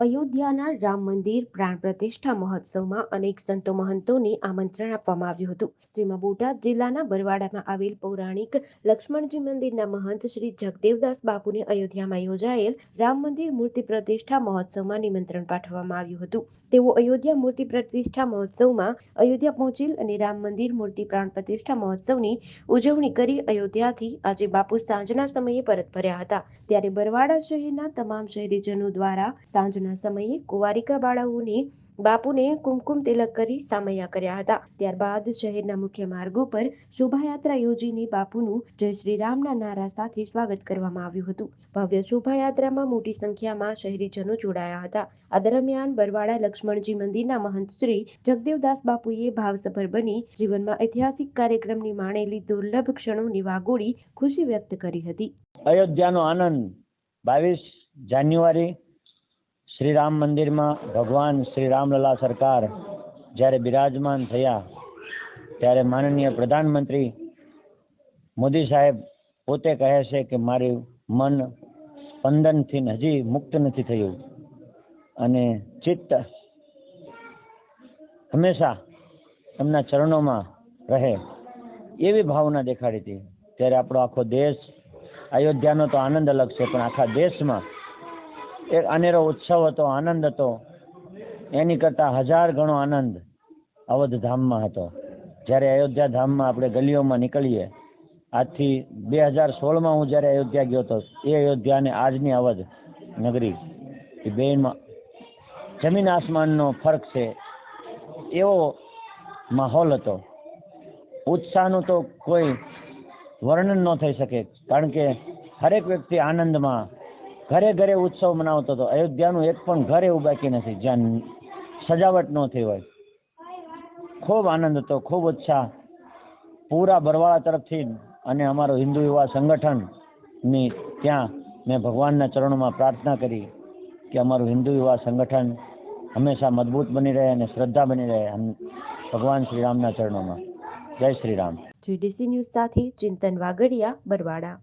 અયોધ્યાના રામ મંદિર પ્રાણ પ્રતિષ્ઠા મહોત્સવમાં અનેક સંતો મહંતોને આમંત્રણ આપવામાં આવ્યું હતું. જેમાં બોટાદ જિલ્લાના બરવાડામાં આવેલ પૌરાણિક લક્ષ્મણજી મંદિરના મહંત શ્રી જગદેવદાસ બાપુને અયોધ્યામાં યોજાયેલ રામ મંદિર મૂર્તિ પ્રતિષ્ઠા મહોત્સવમાં નિમંત્રણ પાઠવવામાં આવ્યું હતું. તેઓ અયોધ્યા મૂર્તિ પ્રતિષ્ઠા મહોત્સવમાં અયોધ્યા પહોંચેલ અને રામ મંદિર મૂર્તિ પ્રાણ પ્રતિષ્ઠા મહોત્સવની ઉજવણી કરી અયોધ્યાથી આજે બાપુ સાંજના સમયે પરત ફર્યા હતા. ત્યારે બરવાડા શહેરના તમામ શહેરીજનો દ્વારા સાંજના સમયે કુંવારિકા બાળાઓને બાપુને કુમકુમ તિલક કરી સામૈયા કર્યા હતા. ત્યારબાદ શહેરના મુખ્ય માર્ગો પર શોભાયાત્રા યોજીને બાપુનું જય શ્રી રામના નારા સાથે સ્વાગત કરવામાં આવ્યું હતું. ભવ્ય શોભાયાત્રામાં મોટી સંખ્યામાં શહેરીજનો જોડાયા હતા. આ દરમિયાન બરવાડા લક્ષ્મણજી મંદિરના મહંત શ્રી જગદેવદાસ બાપુએ ભાવસભર બની જીવનમાં ઐતિહાસિક કાર્યક્રમની માણેલી દુર્લભ ક્ષણોની વાગોળી ખુશી વ્યક્ત કરી હતી. અયોધ્યાનો આનંદ બાવીસ જાન્યુઆરી શ્રી રામ મંદિરમાં ભગવાન શ્રી રામલલા સરકાર જ્યારે બિરાજમાન થયા, ત્યારે માનનીય પ્રધાનમંત્રી મોદી સાહેબ પોતે કહે છે કે મારું મન સ્પંદનથી હજી મુક્ત નથી થયું. અને ચિત્ત હંમેશા એમના ચરણોમાં રહે એવી ભાવના દેખાડી હતી. ત્યારે આપણો આખો દેશ, અયોધ્યાનો તો આનંદ અલગ છે, પણ આખા દેશમાં એક અનેરો ઉત્સવ હતો, આનંદ હતો. એની કરતાં હજાર ગણો આનંદ અવધ ધામમાં હતો. જ્યારે અયોધ્યા ધામમાં આપણે ગલીઓમાં નીકળીએ, આજથી બે હજાર સોળમાં હું જ્યારે અયોધ્યા ગયો હતો, એ અયોધ્યા અને આજની અવધ નગરી. એ બેમાં જમીન આસમાનનો ફરક છે. એવો માહોલ હતો. ઉત્સાહનું તો કોઈ વર્ણન ન થઈ શકે, કારણ કે હરેક વ્યક્તિ આનંદમાં ઘરે ઘરે ઉત્સવ મનાવતો હતો. અયોધ્યાનું એક પણ ઘર એવું બાકી નથી, જ્યાં સજાવટ ન થઈ હોય. ખૂબ આનંદ હતો, ખૂબ ઉત્સાહ. પૂરા બરવાળા તરફથી અને અમારો હિન્દુ યુવા સંગઠનની ત્યાં મેં ભગવાનના ચરણોમાં પ્રાર્થના કરી કે અમારું હિન્દુ યુવા સંગઠન હંમેશા મજબૂત બની રહે અને શ્રદ્ધા બની રહે ભગવાન શ્રી રામના ચરણોમાં. જય શ્રી રામ જીડીસી ન્યૂઝ સાથે ચિંતન વાગડિયા બરવાડા.